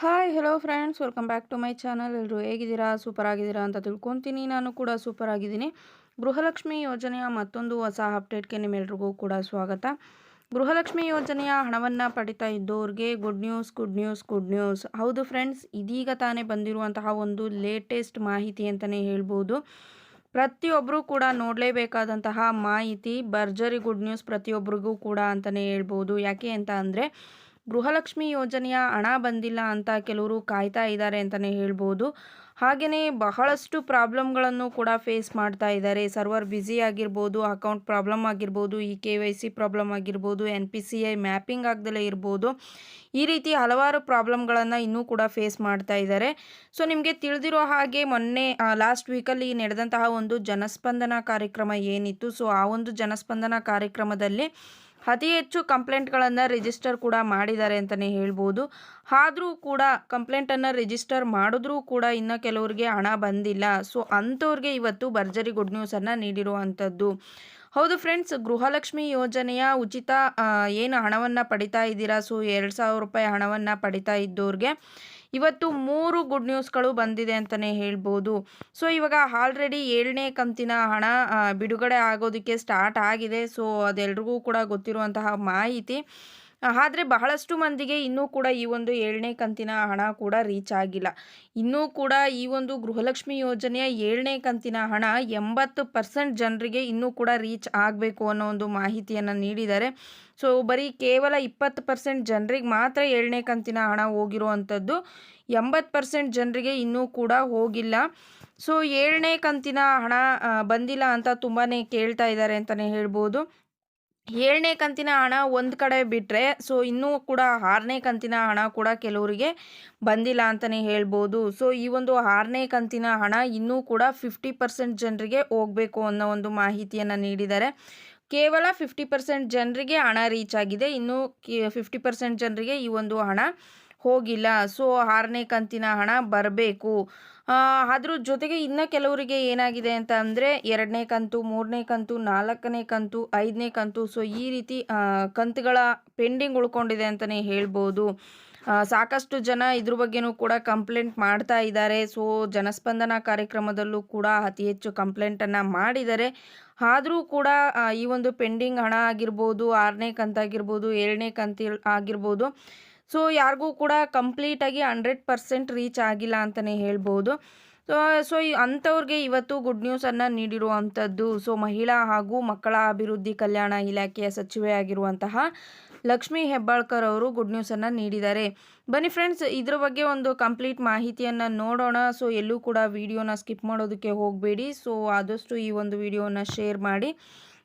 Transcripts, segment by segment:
Hi hello friends welcome back to my channel ಎಲ್ಲರೂ ಹೇಗಿದ್ದೀರಾ? Super ಆಗಿದ್ದೀರಾ ಅಂತ ತಿಳ್ಕೊತೀನಿ. ನಾನು ಕೂಡ ಸೂಪರ್ ಆಗಿದ್ದೀನಿ ಗೃಹಲಕ್ಷ್ಮಿ ಯೋಜನೆಯ ಮತ್ತೊಂದು ಹೊಸ ಅಪ್ಡೇಟ್ಗೆ ನಿಮ್ಮೆಲ್ರಿಗೂ ಕೂಡ ಸ್ವಾಗತ. ಗೃಹಲಕ್ಷ್ಮಿ ಯೋಜನೆಯ ಹಣವನ್ನು ಪಡಿತಾ ಇದ್ದವ್ರಿಗೆ good news good news good news ಹೌದು ಫ್ರೆಂಡ್ಸ್ ಇದೀಗ ತಾನೇ ಬಂದಿರುವಂತಹ ಒಂದು ಲೇಟೆಸ್ಟ್ ಮಾಹಿತಿ ಅಂತಲೇ ಹೇಳ್ಬೋದು. ಪ್ರತಿಯೊಬ್ಬರೂ ಕೂಡ ನೋಡಲೇಬೇಕಾದಂತಹ ಮಾಹಿತಿ, ಭರ್ಜರಿ ಗುಡ್ ನ್ಯೂಸ್ ಪ್ರತಿಯೊಬ್ಬರಿಗೂ ಕೂಡ ಅಂತಲೇ ಹೇಳ್ಬೋದು. ಯಾಕೆ ಅಂತ ಅಂದರೆ ಗೃಹಲಕ್ಷ್ಮಿ ಯೋಜನೆಯ ಹಣ ಬಂದಿಲ್ಲ ಅಂತ ಕೆಲವರು ಕಾಯ್ತಾ ಇದ್ದಾರೆ ಅಂತಲೇ ಹೇಳ್ಬೋದು. ಹಾಗೆಯೇ ಬಹಳಷ್ಟು ಪ್ರಾಬ್ಲಮ್ಗಳನ್ನು ಕೂಡ ಫೇಸ್ ಮಾಡ್ತಾ ಇದ್ದಾರೆ. ಸರ್ವರ್ ಬ್ಯುಸಿ ಆಗಿರ್ಬೋದು, ಅಕೌಂಟ್ ಪ್ರಾಬ್ಲಮ್ ಆಗಿರ್ಬೋದು, E K Y C problem ಆಗಿರ್ಬೋದು, N P C I mapping ಆಗದಲ್ಲೇ ಇರ್ಬೋದು. ಈ ರೀತಿ ಹಲವಾರು ಪ್ರಾಬ್ಲಮ್ಗಳನ್ನು ಇನ್ನೂ ಕೂಡ ಫೇಸ್ ಮಾಡ್ತಾ ಇದ್ದಾರೆ. ಸೊ, ನಿಮಗೆ ತಿಳಿದಿರೋ ಹಾಗೆ ಮೊನ್ನೆ ಲಾಸ್ಟ್ ವೀಕಲ್ಲಿ ನಡೆದಂತಹ ಒಂದು ಜನಸ್ಪಂದನ ಕಾರ್ಯಕ್ರಮ ಏನಿತ್ತು. ಸೊ, ಆ ಒಂದು ಜನಸ್ಪಂದನ ಕಾರ್ಯಕ್ರಮದಲ್ಲಿ ಅತಿ ಹೆಚ್ಚು ಕಂಪ್ಲೇಂಟ್ಗಳನ್ನು ರಿಜಿಸ್ಟರ್ ಕೂಡ ಮಾಡಿದ್ದಾರೆ ಅಂತಲೇ ಹೇಳ್ಬೋದು. ಆದರೂ ಕೂಡ ಕಂಪ್ಲೇಂಟನ್ನು ರಿಜಿಸ್ಟರ್ ಮಾಡಿದ್ರೂ ಕೂಡ ಇನ್ನು ಕೆಲವರಿಗೆ ಹಣ ಬಂದಿಲ್ಲ. ಸೊ, ಅಂಥವ್ರಿಗೆ ಇವತ್ತು ಭರ್ಜರಿ ಗುಡ್ ನ್ಯೂಸನ್ನು ನೀಡಿರುವಂಥದ್ದು. ಹೌದು ಫ್ರೆಂಡ್ಸ್, ಗೃಹಲಕ್ಷ್ಮಿ ಯೋಜನೆಯ ಉಚಿತ ಏನು ಹಣವನ್ನು ಪಡಿತಾ ಇದ್ದೀರಾ? ಸೊ, ಎರಡು ಸಾವಿರ ರೂಪಾಯಿ ಹಣವನ್ನು ಪಡಿತಾ ಇದ್ದವ್ರಿಗೆ ಇವತ್ತು ಮೂರು ಗುಡ್ ನ್ಯೂಸ್ಗಳು ಬಂದಿದೆ ಅಂತಲೇ ಹೇಳ್ಬೋದು. ಸೊ, ಇವಾಗ ಆಲ್ರೆಡಿ ಏಳನೇ ಕಂತಿನ ಹಣ ಬಿಡುಗಡೆ ಆಗೋದಕ್ಕೆ ಸ್ಟಾರ್ಟ್ ಆಗಿದೆ. ಸೊ, ಅದೆಲ್ರಿಗೂ ಕೂಡ ಗೊತ್ತಿರುವಂತಹ ಮಾಹಿತಿ. ಆದರೆ ಬಹಳಷ್ಟು ಮಂದಿಗೆ ಇನ್ನೂ ಕೂಡ ಈ ಒಂದು ಏಳನೇ ಕಂತಿನ ಹಣ ಕೂಡ ರೀಚ್ ಆಗಿಲ್ಲ. ಇನ್ನೂ ಕೂಡ ಈ ಒಂದು ಗೃಹಲಕ್ಷ್ಮಿ ಯೋಜನೆಯ ಏಳನೇ ಕಂತಿನ ಹಣ ಎಂಬತ್ತು ಪರ್ಸೆಂಟ್ ಜನರಿಗೆ ಇನ್ನೂ ಕೂಡ ರೀಚ್ ಆಗಬೇಕು ಅನ್ನೋ ಒಂದು ಮಾಹಿತಿಯನ್ನು ನೀಡಿದ್ದಾರೆ. ಸೊ ಬರೀ ಕೇವಲ ಇಪ್ಪತ್ತು ಪರ್ಸೆಂಟ್ ಜನರಿಗೆ ಮಾತ್ರ ಏಳನೇ ಕಂತಿನ ಹಣ ಹೋಗಿರುವಂಥದ್ದು ಎಂಬತ್ತು ಪರ್ಸೆಂಟ್ ಜನರಿಗೆ ಇನ್ನೂ ಕೂಡ ಹೋಗಿಲ್ಲ. ಸೊ ಏಳನೇ ಕಂತಿನ ಹಣ ಬಂದಿಲ್ಲ ಅಂತ ತುಂಬಾ ಕೇಳ್ತಾ ಇದ್ದಾರೆ ಅಂತಲೇ ಹೇಳ್ಬೋದು. ಏಳನೇ ಕಂತಿನ ಹಣ ಒಂದು ಕಡೆ ಬಿಟ್ಟರೆ ಸೊ ಇನ್ನೂ ಕೂಡ ಆರನೇ ಕಂತಿನ ಹಣ ಕೂಡ ಕೆಲವರಿಗೆ ಬಂದಿಲ್ಲ ಅಂತಲೇ ಹೇಳ್ಬೋದು. ಸೊ ಈ ಒಂದು ಆರನೇ ಕಂತಿನ ಹಣ ಇನ್ನೂ ಕೂಡ ಫಿಫ್ಟಿ ಪರ್ಸೆಂಟ್ ಜನರಿಗೆ ಹೋಗಬೇಕು ಅನ್ನೋ ಒಂದು ಮಾಹಿತಿಯನ್ನು ನೀಡಿದ್ದಾರೆ. ಕೇವಲ ಫಿಫ್ಟಿ ಪರ್ಸೆಂಟ್ ಜನರಿಗೆ ಹಣ ರೀಚ್ ಆಗಿದೆ. ಇನ್ನು ಫಿಫ್ಟಿ ಪರ್ಸೆಂಟ್ ಜನರಿಗೆ ಈ ಒಂದು ಹಣ ಹೋಗಿಲ್ಲ. ಸೊ, ಆರನೇ ಕಂತಿನ ಹಣ ಬರಬೇಕು. ಅದ್ರ ಜೊತೆಗೆ ಇನ್ನು ಕೆಲವರಿಗೆ ಏನಾಗಿದೆ ಅಂತ ಅಂದರೆ, ಎರಡನೇ ಕಂತು, ಮೂರನೇ ಕಂತು, ನಾಲ್ಕನೇ ಕಂತು, ಐದನೇ ಕಂತು, ಸೊ, ಈ ರೀತಿ ಕಂತುಗಳ ಪೆಂಡಿಂಗ್ ಉಳ್ಕೊಂಡಿದೆ ಅಂತಲೇ ಹೇಳ್ಬೋದು. ಸಾಕಷ್ಟು ಜನ ಇದ್ರ ಬಗ್ಗೆನೂ ಕೂಡ ಕಂಪ್ಲೇಂಟ್ ಮಾಡ್ತಾ ಇದ್ದಾರೆ. ಸೊ, ಜನಸ್ಪಂದನ ಕಾರ್ಯಕ್ರಮದಲ್ಲೂ ಕೂಡ ಅತಿ ಹೆಚ್ಚು ಕಂಪ್ಲೇಂಟನ್ನು ಮಾಡಿದ್ದಾರೆ. ಆದರೂ ಕೂಡ ಈ ಒಂದು ಪೆಂಡಿಂಗ್ ಹಣ ಆಗಿರ್ಬೋದು, ಆರನೇ ಕಂತಾಗಿರ್ಬೋದು, ಏಳನೇ ಕಂತಿ ಆಗಿರ್ಬೋದು ಸೊ ಯಾರಿಗೂ ಕೂಡ ಕಂಪ್ಲೀಟಾಗಿ ಹಂಡ್ರೆಡ್ ಪರ್ಸೆಂಟ್ ರೀಚ್ ಆಗಿಲ್ಲ ಅಂತಲೇ ಹೇಳ್ಬೋದು. ಸೊ ಸೊ ಅಂಥವ್ರಿಗೆ ಇವತ್ತು ಗುಡ್ ನ್ಯೂಸನ್ನು ನೀಡಿರುವಂಥದ್ದು ಸೊ ಮಹಿಳಾ ಹಾಗೂ ಮಕ್ಕಳ ಅಭಿವೃದ್ಧಿ ಕಲ್ಯಾಣ ಇಲಾಖೆಯ ಸಚಿವೆ ಆಗಿರುವಂತಹ ಲಕ್ಷ್ಮೀ ಹೆಬ್ಬಾಳ್ಕರ್ ಅವರು ಗುಡ್ ನ್ಯೂಸನ್ನು ನೀಡಿದ್ದಾರೆ. ಬನ್ನಿ ಫ್ರೆಂಡ್ಸ್ ಇದ್ರ ಬಗ್ಗೆ ಒಂದು ಕಂಪ್ಲೀಟ್ ಮಾಹಿತಿಯನ್ನು ನೋಡೋಣ. ಸೊ ಎಲ್ಲೂ ಕೂಡ ವಿಡಿಯೋನ ಸ್ಕಿಪ್ ಮಾಡೋದಕ್ಕೆ ಹೋಗಬೇಡಿ. ಸೊ ಆದಷ್ಟು ಈ ಒಂದು ವಿಡಿಯೋನ ಶೇರ್ ಮಾಡಿ.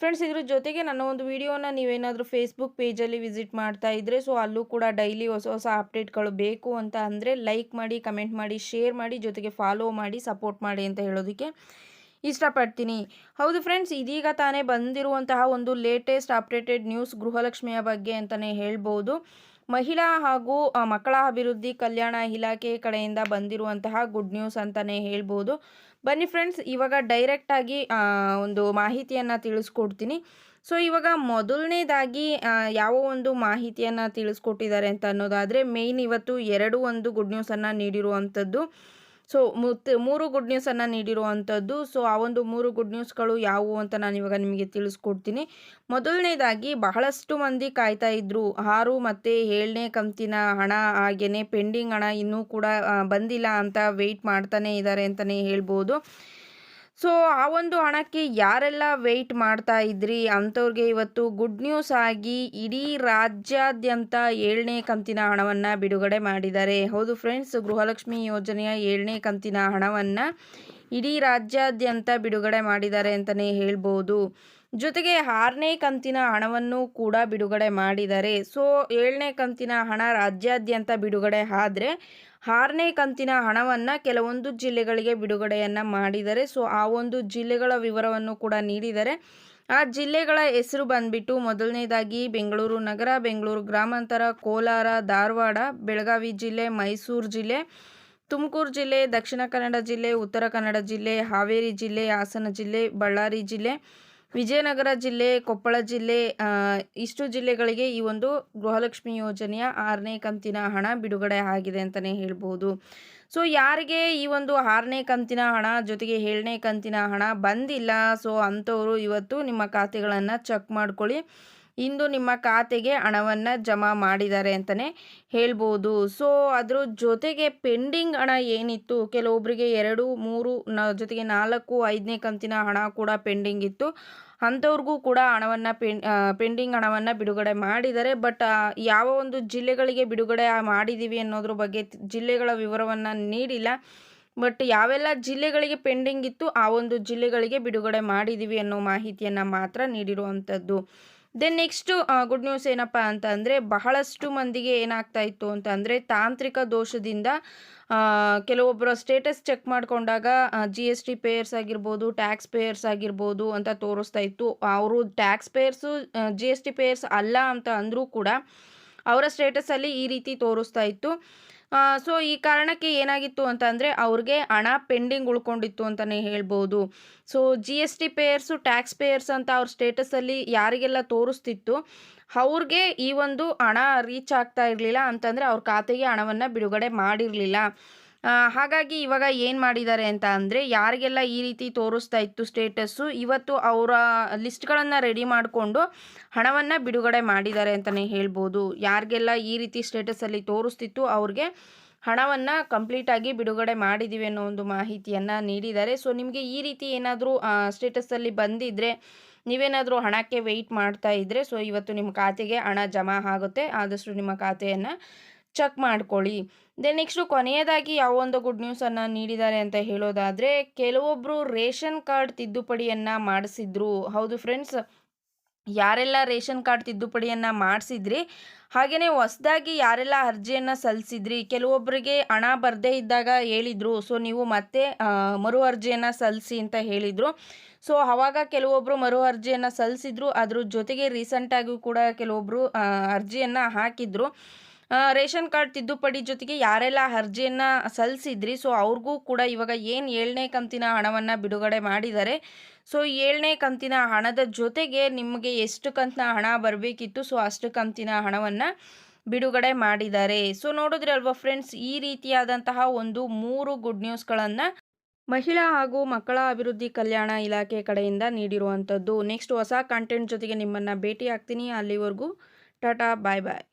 ಫ್ರೆಂಡ್ಸ್ ಇದ್ರ ಜೊತೆಗೆ ನನ್ನ ಒಂದು ವಿಡಿಯೋನ ನೀವೇನಾದರೂ ಫೇಸ್ಬುಕ್ ಪೇಜಲ್ಲಿ ವಿಸಿಟ್ ಮಾಡ್ತಾ ಇದ್ದರೆ ಸೊ ಅಲ್ಲೂ ಕೂಡ ಡೈಲಿ ಹೊಸ ಹೊಸ ಅಪ್ಡೇಟ್ಗಳು ಬೇಕು ಅಂತ ಅಂದರೆ ಲೈಕ್ ಮಾಡಿ ಕಮೆಂಟ್ ಮಾಡಿ ಶೇರ್ ಮಾಡಿ, ಜೊತೆಗೆ ಫಾಲೋ ಮಾಡಿ ಸಪೋರ್ಟ್ ಮಾಡಿ ಅಂತ ಹೇಳೋದಕ್ಕೆ ಇಷ್ಟಪಡ್ತೀನಿ. ಹೌದು ಫ್ರೆಂಡ್ಸ್ ಇದೀಗ ತಾನೇ ಬಂದಿರುವಂತಹ ಒಂದು ಲೇಟೆಸ್ಟ್ ಅಪ್ಡೇಟೆಡ್ ನ್ಯೂಸ್ ಗೃಹಲಕ್ಷ್ಮಿಯ ಬಗ್ಗೆ ಅಂತಲೇ ಹೇಳ್ಬೋದು. ಮಹಿಳಾ ಹಾಗೂ ಮಕ್ಕಳ ಅಭಿವೃದ್ಧಿ, ಕಲ್ಯಾಣ ಇಲಾಖೆ ಕಡೆಯಿಂದ ಬಂದಿರುವಂತಹ ಗುಡ್ ನ್ಯೂಸ್ ಅಂತಲೇ ಹೇಳ್ಬೋದು. ಬನ್ನಿ ಫ್ರೆಂಡ್ಸ್, ಇವಾಗ ಡೈರೆಕ್ಟಾಗಿ ಒಂದು ಮಾಹಿತಿಯನ್ನು ತಿಳಿಸ್ಕೊಡ್ತೀನಿ. ಸೊ ಇವಾಗ ಮೊದಲನೇದಾಗಿ ಯಾವ ಒಂದು ಮಾಹಿತಿಯನ್ನು ತಿಳಿಸ್ಕೊಟ್ಟಿದ್ದಾರೆ ಅಂತ ಅನ್ನೋದಾದರೆ ಮೇಯ್ನ್ ಇವತ್ತು ಎರಡು ಒಂದು ಗುಡ್ ನ್ಯೂಸನ್ನು ನೀಡಿರುವಂಥದ್ದು ಸೊ ಮುತ್ ಮೂರು ಗುಡ್ ನ್ಯೂಸನ್ನು ನೀಡಿರುವಂಥದ್ದು ಸೊ ಆ ಒಂದು ಮೂರು ಗುಡ್ ನ್ಯೂಸ್ಗಳು ಯಾವುವು ಅಂತ ನಾನು ಇವಾಗ ನಿಮಗೆ ತಿಳಿಸ್ಕೊಡ್ತೀನಿ. ಮೊದಲನೇದಾಗಿ ಬಹಳಷ್ಟು ಮಂದಿ ಕಾಯ್ತಾ ಇದ್ದರು ಆರು ಮತ್ತು ಏಳನೇ ಕಂತಿನ ಹಣ ಹಾಗೆಯೇ ಪೆಂಡಿಂಗ್ ಹಣ ಇನ್ನೂ ಕೂಡ ಬಂದಿಲ್ಲ ಅಂತ ವೆಯ್ಟ್ ಮಾಡ್ತಾನೆ ಇದ್ದಾರೆ ಅಂತಲೇ ಹೇಳ್ಬೋದು. ಸೊ ಆ ಒಂದು ಹಣಕ್ಕೆ ಯಾರೆಲ್ಲ ವೆಯ್ಟ್ ಮಾಡ್ತಾ ಇದ್ರಿ? ಅಂಥವ್ರಿಗೆ ಇವತ್ತು ಗುಡ್ ನ್ಯೂಸ್ ಆಗಿ ಇಡೀ ರಾಜ್ಯಾದ್ಯಂತ ಏಳನೇ ಕಂತಿನ ಹಣವನ್ನು ಬಿಡುಗಡೆ ಮಾಡಿದ್ದಾರೆ. ಹೌದು ಫ್ರೆಂಡ್ಸ್ ಗೃಹಲಕ್ಷ್ಮಿ ಯೋಜನೆಯ ಏಳನೇ ಕಂತಿನ ಹಣವನ್ನು ಇಡೀ ರಾಜ್ಯಾದ್ಯಂತ ಬಿಡುಗಡೆ ಮಾಡಿದ್ದಾರೆ ಅಂತಲೇ ಹೇಳ್ಬೋದು. ಜೊತೆಗೆ ಆರನೇ ಕಂತಿನ ಹಣವನ್ನು ಕೂಡ ಬಿಡುಗಡೆ ಮಾಡಿದ್ದಾರೆ ಸೊ, ಏಳನೇ ಕಂತಿನ ಹಣ ರಾಜ್ಯಾದ್ಯಂತ ಬಿಡುಗಡೆ ಆದರೆ, ಆರನೇ ಕಂತಿನ ಹಣವನ್ನು ಕೆಲವೊಂದು ಜಿಲ್ಲೆಗಳಿಗೆ ಬಿಡುಗಡೆಯನ್ನು ಮಾಡಿದ್ದಾರೆ ಸೊ, ಆ ಒಂದು ಜಿಲ್ಲೆಗಳ ವಿವರವನ್ನು ಕೂಡ ನೀಡಿದ್ದಾರೆ ಆ ಜಿಲ್ಲೆಗಳ ಹೆಸರು ಬಂದ್ಬಿಟ್ಟು ಮೊದಲನೇದಾಗಿ ಬೆಂಗಳೂರು ನಗರ, ಬೆಂಗಳೂರು ಗ್ರಾಮಾಂತರ, ಕೋಲಾರ, ಧಾರವಾಡ, ಬೆಳಗಾವಿ ಜಿಲ್ಲೆ, ಮೈಸೂರು ಜಿಲ್ಲೆ, ತುಮಕೂರು ಜಿಲ್ಲೆ, ದಕ್ಷಿಣ ಕನ್ನಡ ಜಿಲ್ಲೆ, ಉತ್ತರ ಕನ್ನಡ ಜಿಲ್ಲೆ, ಹಾವೇರಿ ಜಿಲ್ಲೆ, ಹಾಸನ ಜಿಲ್ಲೆ, ಬಳ್ಳಾರಿ ಜಿಲ್ಲೆ ವಿಜಯನಗರ ಜಿಲ್ಲೆ, ಕೊಪ್ಪಳ ಜಿಲ್ಲೆ ಇಷ್ಟು ಜಿಲ್ಲೆಗಳಿಗೆ ಈ ಒಂದು ಗೃಹಲಕ್ಷ್ಮಿ ಯೋಜನೆಯ ಆರನೇ ಕಂತಿನ ಹಣ ಬಿಡುಗಡೆ ಆಗಿದೆ ಅಂತಲೇ ಹೇಳ್ಬೋದು. ಸೊ, ಯಾರಿಗೆ ಈ ಒಂದು ಆರನೇ ಕಂತಿನ ಹಣ ಜೊತೆಗೆ ಏಳನೇ ಕಂತಿನ ಹಣ ಬಂದಿಲ್ಲ, ಸೊ, ಅಂಥವರು ಇವತ್ತು ನಿಮ್ಮ ಖಾತೆಗಳನ್ನು ಚೆಕ್ ಮಾಡ್ಕೊಳ್ಳಿ. ಇಂದು ನಿಮ್ಮ ಖಾತೆಗೆ ಹಣವನ್ನು ಜಮಾ ಮಾಡಿದ್ದಾರೆ ಅಂತಲೇ ಹೇಳ್ಬೋದು. ಸೊ ಅದ್ರ ಜೊತೆಗೆ ಪೆಂಡಿಂಗ್ ಹಣ ಏನಿತ್ತು? ಕೆಲವೊಬ್ಬರಿಗೆ ಎರಡು, ಮೂರು, ನ, ಜೊತೆಗೆ ನಾಲ್ಕು, ಐದನೇ ಕಂತಿನ ಹಣ ಕೂಡ ಪೆಂಡಿಂಗ್ ಇತ್ತು. ಅಂಥವ್ರಿಗೂ ಕೂಡ ಹಣವನ್ನು ಪೆಂಡಿಂಗ್ ಹಣವನ್ನು ಬಿಡುಗಡೆ ಮಾಡಿದ್ದಾರೆ. ಬಟ್ ಯಾವ ಒಂದು ಜಿಲ್ಲೆಗಳಿಗೆ ಬಿಡುಗಡೆ ಮಾಡಿದ್ದೀವಿ ಅನ್ನೋದ್ರ ಬಗ್ಗೆ ಜಿಲ್ಲೆಗಳ ವಿವರವನ್ನು ನೀಡಿಲ್ಲ. ಬಟ್, ಯಾವೆಲ್ಲ ಜಿಲ್ಲೆಗಳಿಗೆ ಪೆಂಡಿಂಗ್ ಇತ್ತು, ಆ ಒಂದು ಜಿಲ್ಲೆಗಳಿಗೆ ಬಿಡುಗಡೆ ಮಾಡಿದ್ದೀವಿ ಅನ್ನೋ ಮಾಹಿತಿಯನ್ನು ಮಾತ್ರ ನೀಡಿರುವಂಥದ್ದು. ದೆನ್ ನೆಕ್ಸ್ಟು ಗುಡ್ ನ್ಯೂಸ್ ಏನಪ್ಪ ಅಂತ ಅಂದರೆ ಬಹಳಷ್ಟು ಮಂದಿಗೆ ಏನಾಗ್ತಾ ಇತ್ತು ಅಂತ ಅಂದರೆ ತಾಂತ್ರಿಕ ದೋಷದಿಂದ ಕೆಲವೊಬ್ಬರ ಸ್ಟೇಟಸ್ ಚೆಕ್ ಮಾಡಿಕೊಂಡಾಗ ಜಿ ಎಸ್ ಟಿ ಪೇಯರ್ಸ್ ಆಗಿರ್ಬೋದು ಟ್ಯಾಕ್ಸ್ ಪೇಯರ್ಸ್ ಆಗಿರ್ಬೋದು ಅಂತ ತೋರಿಸ್ತಾ ಇತ್ತು. ಅವರು tax payers G S T payers ಅಲ್ಲ ಅಂತ ಅಂದರೂ ಕೂಡ ಅವರ ಸ್ಟೇಟಸಲ್ಲಿ ಈ ರೀತಿ ತೋರಿಸ್ತಾ ಇತ್ತು. ಸೊ ಈ ಕಾರಣಕ್ಕೆ ಏನಾಗಿತ್ತು ಅಂತ ಅಂದರೆ ಅವ್ರಿಗೆ ಹಣ ಪೆಂಡಿಂಗ್ ಉಳ್ಕೊಂಡಿತ್ತು ಅಂತಲೇ ಹೇಳ್ಬೋದು. So G S T payers tax payers ಅಂತ ಅವ್ರ ಸ್ಟೇಟಸಲ್ಲಿ ಯಾರಿಗೆಲ್ಲ ತೋರಿಸ್ತಿತ್ತು, ಅವ್ರಿಗೆ ಈ ಒಂದು ಹಣ ರೀಚ್ ಆಗ್ತಾ ಇರಲಿಲ್ಲ ಅಂತಂದರೆ ಅವ್ರ ಖಾತೆಗೆ ಹಣವನ್ನು ಬಿಡುಗಡೆ ಮಾಡಿರಲಿಲ್ಲ. ಹಾಗಾಗಿ ಇವಾಗ ಏನು ಮಾಡಿದ್ದಾರೆ ಅಂತ ಅಂದರೆ ಯಾರಿಗೆಲ್ಲ ಈ ರೀತಿ ತೋರಿಸ್ತಾ ಇತ್ತು ಸ್ಟೇಟಸ್ಸು, ಇವತ್ತು ಅವರ ಲಿಸ್ಟ್ಗಳನ್ನು ರೆಡಿ ಮಾಡಿಕೊಂಡು ಹಣವನ್ನು ಬಿಡುಗಡೆ ಮಾಡಿದ್ದಾರೆ ಅಂತಲೇ ಹೇಳ್ಬೋದು. ಯಾರಿಗೆಲ್ಲ ಈ ರೀತಿ ಸ್ಟೇಟಸಲ್ಲಿ ತೋರಿಸ್ತಿತ್ತು ಅವ್ರಿಗೆ ಹಣವನ್ನು ಕಂಪ್ಲೀಟಾಗಿ ಬಿಡುಗಡೆ ಮಾಡಿದ್ದೀವಿ ಅನ್ನೋ ಒಂದು ಮಾಹಿತಿಯನ್ನು ನೀಡಿದ್ದಾರೆ. ಸೊ, ನಿಮಗೆ ಈ ರೀತಿ ಏನಾದರೂ ಸ್ಟೇಟಸಲ್ಲಿ ಬಂದಿದ್ದರೆ ನೀವೇನಾದರೂ ಹಣಕ್ಕೆ ವೆಯ್ಟ್ ಮಾಡ್ತಾ ಇದ್ದರೆ ಸೊ, ಇವತ್ತು ನಿಮ್ಮ ಖಾತೆಗೆ ಹಣ ಜಮಾ ಆಗುತ್ತೆ. ಆದಷ್ಟು ನಿಮ್ಮ ಖಾತೆಯನ್ನು ಚೆಕ್ ಮಾಡ್ಕೊಳ್ಳಿ. ದೆನ್ ನೆಕ್ಸ್ಟು ಕೊನೆಯದಾಗಿ ಯಾವ ಒಂದು ಗುಡ್ ನ್ಯೂಸನ್ನು ನೀಡಿದ್ದಾರೆ ಅಂತ ಹೇಳೋದಾದರೆ ಕೆಲವೊಬ್ಬರು ರೇಷನ್ ಕಾರ್ಡ್ ತಿದ್ದುಪಡಿಯನ್ನು ಮಾಡಿಸಿದ್ರು. ಹೌದು ಫ್ರೆಂಡ್ಸ್ ಯಾರೆಲ್ಲ ರೇಷನ್ ಕಾರ್ಡ್ ತಿದ್ದುಪಡಿಯನ್ನು ಮಾಡಿಸಿದ್ರಿ ಹಾಗೆಯೇ ಹೊಸದಾಗಿ ಯಾರೆಲ್ಲ ಅರ್ಜಿಯನ್ನು ಸಲ್ಲಿಸಿದ್ರಿ ಕೆಲವೊಬ್ಬರಿಗೆ ಹಣ ಬರದೇ ಇದ್ದಾಗ ಹೇಳಿದರು. ಸೊ ನೀವು ಮತ್ತೆ ಮರು ಅರ್ಜಿಯನ್ನು ಸಲ್ಲಿಸಿ ಅಂತ ಹೇಳಿದರು. ಸೊ ಆವಾಗ ಕೆಲವೊಬ್ಬರು ಮರು ಅರ್ಜಿಯನ್ನು ಸಲ್ಲಿಸಿದ್ರು ಅದ್ರ ಜೊತೆಗೆ ರೀಸೆಂಟಾಗಿಯೂ ಕೂಡ ಕೆಲವೊಬ್ಬರು ಅರ್ಜಿಯನ್ನು ಹಾಕಿದ್ರು. ರೇಷನ್ ಕಾರ್ಡ್ ತಿದ್ದುಪಡಿ ಜೊತೆಗೆ ಯಾರೆಲ್ಲ ಅರ್ಜಿಯನ್ನು ಸಲ್ಲಿಸಿದ್ರಿ ಸೊ ಅವ್ರಿಗೂ ಕೂಡ ಇವಾಗ ಏನು ಏಳನೇ ಕಂತಿನ ಹಣವನ್ನು ಬಿಡುಗಡೆ ಮಾಡಿದ್ದಾರೆ. ಸೊ ಏಳನೇ ಕಂತಿನ ಹಣದ ಜೊತೆಗೆ ನಿಮಗೆ ಎಷ್ಟು ಕಂತಿನ ಹಣ ಬರಬೇಕಿತ್ತು ಸೊ ಅಷ್ಟು ಕಂತಿನ ಹಣವನ್ನು ಬಿಡುಗಡೆ ಮಾಡಿದ್ದಾರೆ. ಸೊ ನೋಡಿದ್ರೆ ಅಲ್ವಾ ಫ್ರೆಂಡ್ಸ್ ಈ ರೀತಿಯಾದಂತಹ ಒಂದು ಮೂರು ಗುಡ್ ನ್ಯೂಸ್ಗಳನ್ನು ಮಹಿಳಾ ಹಾಗೂ ಮಕ್ಕಳ ಅಭಿವೃದ್ಧಿ ಕಲ್ಯಾಣ ಇಲಾಖೆ ಕಡೆಯಿಂದ ನೀಡಿರುವಂಥದ್ದು ನೆಕ್ಸ್ಟ್ ಹೊಸ ಕಂಟೆಂಟ್ ಜೊತೆಗೆ ನಿಮ್ಮನ್ನು ಭೇಟಿ ಆಗ್ತೀನಿ ಅಲ್ಲಿವರೆಗೂ ಟಾಟಾ ಬಾಯ್ ಬಾಯ್